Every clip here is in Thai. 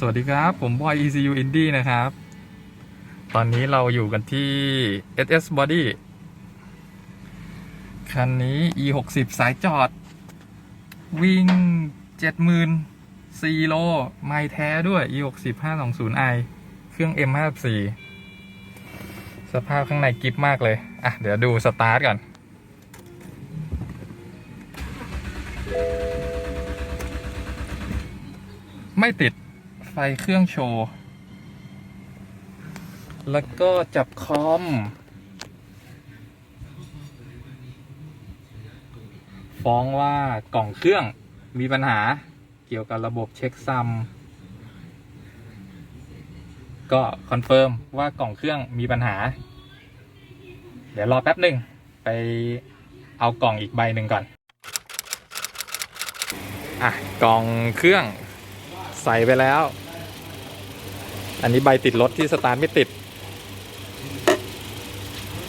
สวัสดีครับ ผมบอย ECU Indie นะครับ ตอนนี้เราอยู่กันที่ SS Body คันนี้ E 6 0 สายจอด วิ่ง 70,000 4โล ไม่แท้ด้วย E 6 0 520i เครื่อง M 5 4 สภาพข้างในกิฟมากเลย อะ เดี๋ยวดูสตาร์ทก่อนไม่ติด ฟเครื่องโชว์ แล้วก็จับคอม ฟ้องว่ากล่องเครื่องมีปัญหาเกี่ยวกับระบบเช็คซัมก็คอนเฟิร์มว่ากล่องเครื่องมีปัญหา เดี๋ยวรอแป๊บหนึ่งไปเอากล่องอีกใบหนึ่งก่อน อะ กล่องเครื่องใส่ไปแล้ว อันนี้ใบติดรถที่สตาร์ทไม่ติด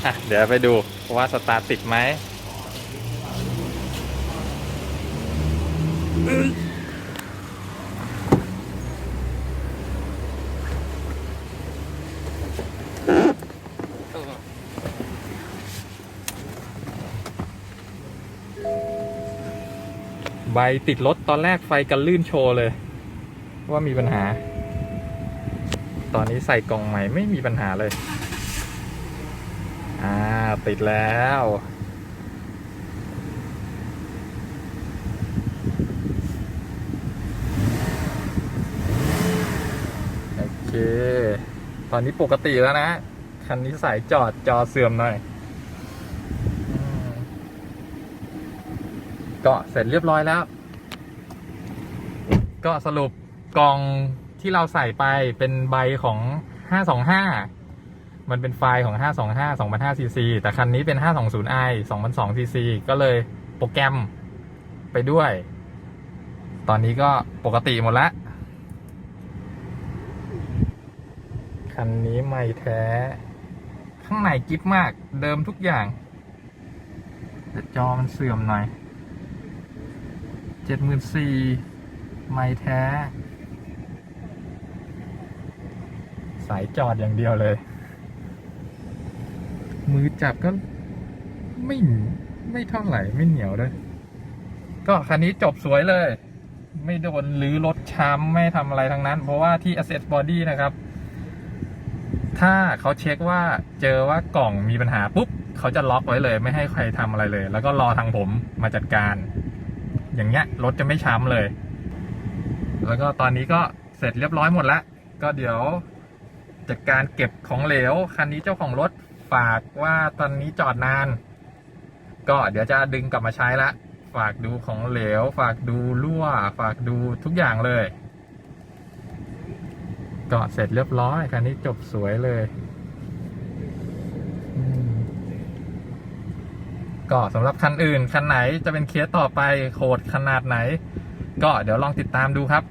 อะเดี๋ยวไปดูว่าสตาร์ทติดไหมใบติดรถตอนแรกไฟกันลื่นโชว์เลย ว่ามีปัญหา ตอนนี้ใส่กล่องใหม่ไม่มีปัญหาเลย อ่า ติดแล้ว โอเค ตอนนี้ปกติแล้วนะ คันนี้สายจอดจอเสื่อมหน่อยอืมก็เสร็จเรียบร้อยแล้ว ก็สรุปกล่อง ที่เราใส่ไปเป็นใบของ 525 มันเป็นไฟล์ของ 525 2005 cc แต่คันนี้เป็น 520i 2002 cc ก็เลยโปรแกรมไปด้วย ตอนนี้ก็ปกติหมดละ คันนี้ไม่แท้ ข้างในกิฟมากเดิมทุกอย่างแต่จอมันเสื่อมหน่อย เจ็ดหมื่นสี่ไม่แท้ สายจอดอย่างเดียวเลย มือจับก็ไม่ไม่เท่าไหร่ไม่เหนียวด้วยก็คันนี้จบสวยเลย ไม่โดนหรือรถช้ำไม่ทำอะไรทั้งนั้น เพราะว่าที่ Asset Body นะครับ ถ้าเขาเช็คว่าเจอว่ากล่องมีปัญหาปุ๊บเขาจะล็อกไว้เลย ไม่ให้ใครทำอะไรเลย แล้วก็รอทางผมมาจัดการ อย่างเงี้ยรถจะไม่ช้ำเลย แล้วก็ตอนนี้ก็เสร็จเรียบร้อยหมดแล้ว ก็เดี๋ยว จัดการเก็บของเหลว คันนี้เจ้าของรถฝากว่าตอนนี้จอดนาน ก็เดี๋ยวจะดึงกลับมาใช้ละ ฝากดูของเหลว ฝากดูรั่ว ฝากดูทุกอย่างเลยก็เสร็จเรียบร้อยคันนี้จบสวยเลย ก็สำหรับคันอื่น คันไหนจะเป็นเคสต่อไปโคดขนาดไหน ก็เดี๋ยวลองติดตามดูครับ